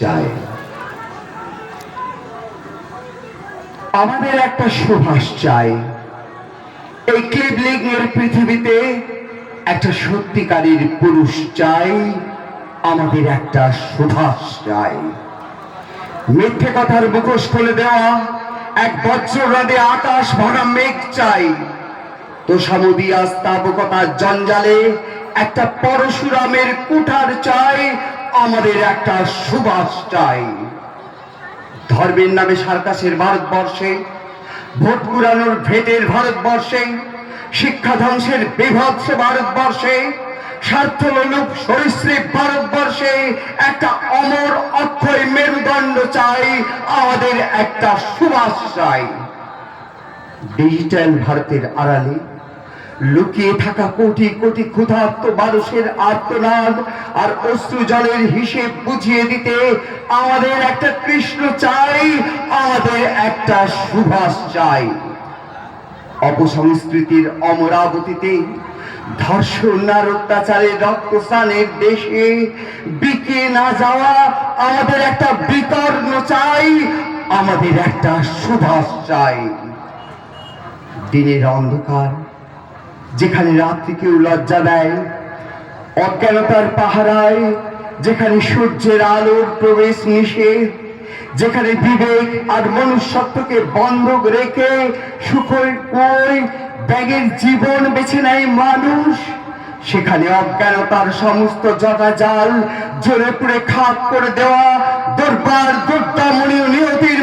চাই আমাদের একটা সুভাষ চাই। এই ক্লিবলিং এর পৃথিবীতে একটা সত্যিকারের পুরুষ চাই, আমাদের একটা সুভাষ চাই। মিথ্যে কথার মুখোশ খুলে দেওয়া, এক বজ্ররাদে আকাশ ভরা মেঘ চাই। তোষামুদি আস্তাবকতার জঞ্জালে একটা পরশুরামের কুঠার চাই আমাদের একটা সুবাস চাই। ধর্মের নামে সার্কাসের ভারতবর্ষে, ভোট পুরানোর ভেটের ভারতবর্ষে শিক্ষা ধ্বংসের বিভৎস ভারতবর্ষে স্বার্থলোলুপ সরীসৃপ ভারতবর্ষে একটা অমর অক্ষয় মেরুদণ্ড চাই, আমাদের একটা সুবাস চাই। ডিজিটাল ভারতের আড়ালে লুকিয়ে থাকা কোটি কোটি ক্ষুধার্ত মানুষের আর্তনাদ আর অশ্রু জলের হিসেব বুঝিয়ে দিতে আমাদের একটা কৃষ্ণ চাই, আমাদের একটা সুভাষ চাই। অপসংস্কৃতির অমরাবতীতে ধর্ষণ আর অত্যাচারের রক্তস্নানের দেশে বিকে না যাওয়া আমাদের একটা বিতর্ণ চাই, আমাদের একটা সুভাষ চাই। দিনের অন্ধকার যেখানে রাত্রিকেও লজ্জা দেয়, অজ্ঞানতার পাহারায়, যেখানে সূর্যের আলোর প্রবেশ নিষেধ যেখানে বিবেক আর মনুষ্যত্বকে বন্ধক রেখে সুখের কই ব্যাগের জীবন বেছে নেয় মানুষ, সেখানে অজ্ঞানতার সমস্ত জটাজাল জোরে পুড়ে খাপ করে দেওয়া দরবার দুর্দামণি নিয়তির